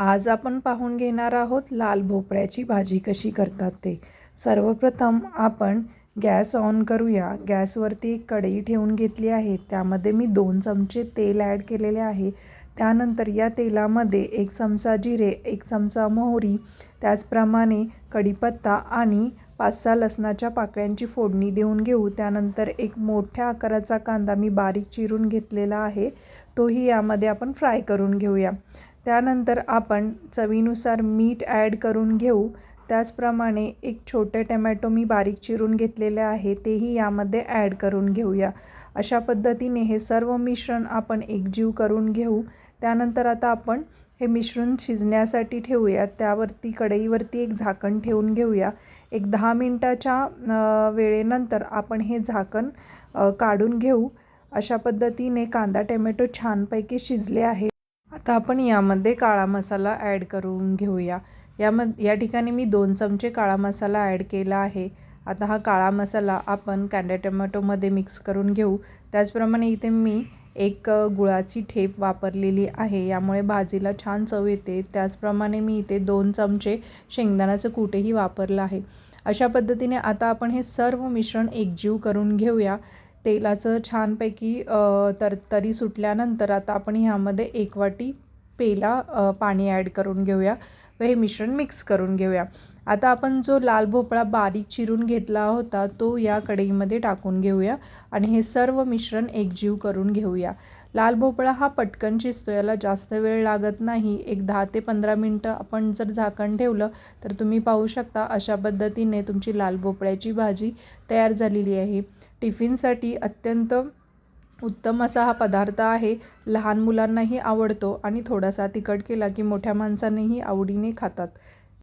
आज आपण पाहून घेणार आहोत लाल भोपळ्याची भाजी कशी करतात ते. सर्वप्रथम आपण गॅस ऑन करूया. गॅसवरती एक कढई ठेवून घेतली आहे. त्यामध्ये मी दोन चमचे तेल ॲड केलेले आहे. त्यानंतर या तेलामध्ये एक चमचा जिरे एक चमचा मोहरी त्याचप्रमाणे कढीपत्ता आणि पाच सहा लसणाच्या पाकळ्यांची फोडणी देऊन घेऊ. त्यानंतर एक मोठ्या आकाराचा कांदा मी बारीक चिरून घेतलेला आहे. तोही यामध्ये आपण फ्राय करून घेऊया. त्यानंतर आपण चवीनुसार मीठ ॲड करून घेऊ. त्याचप्रमाणे एक छोटे टमॅटो मी बारीक चिरून घेतलेले आहे तेही यामध्ये ॲड करून घेऊया. अशा पद्धतीने हे सर्व मिश्रण आपण एकजीव करून घेऊ. त्यानंतर आता आपण हे मिश्रण शिजण्यासाठी ठेवूया. त्यावरती कढईवरती एक झाकण ठेवून घेऊया. एक दहा मिनटाच्या वेळेनंतर आपण हे झाकण काढून घेऊ. अशा पद्धतीने कांदा टमॅटो छानपैकी शिजले आहे आता आपण यामध्ये काळा मसाला ॲड करून घेऊया. यामध्ये या ठिकाणी मी दोन चमचे काळा मसाला ॲड केला आहे. आता हा काळा मसाला आपण कांद्या टमॅटोमध्ये मिक्स करून घेऊ. त्याचप्रमाणे इथे मी एक गुळाची ठेप वापरलेली आहे. यामुळे भाजीला छान चव येते. त्याचप्रमाणे मी इथे दोन चमचे शेंगदाण्याचं कुठेही वापरलं आहे. अशा पद्धतीने आता आपण हे सर्व मिश्रण एकजीव करून घेऊया. तेलाचं छानपैकी तर तरी सुटल्यानंतर आता आपण ह्यामध्ये एक वाटी पेला पाणी ॲड करून घेऊया व हे मिश्रण मिक्स करून घेऊया. आता आपण जो लाल भोपळा बारीक चिरून घेतला होता तो या कढईमध्ये टाकून घेऊया आणि हे सर्व मिश्रण एकजीव करून घेऊया. लाल भोपळा हा पटकन शिजतो याला जास्त वेळ लागत नाही. एक दहा ते पंधरा मिनटं आपण जर झाकण ठेवलं तर तुम्ही पाहू शकता अशा पद्धतीने तुमची लाल भोपळ्याची भाजी तयार झालेली आहे. टिफिनसाठी अत्यंत उत्तम असा हा पदार्थ आहे. लहान मुलांनाही आवडतो आणि थोडासा तिखट केला की मोठ्या माणसांनीही आवडीने खातात.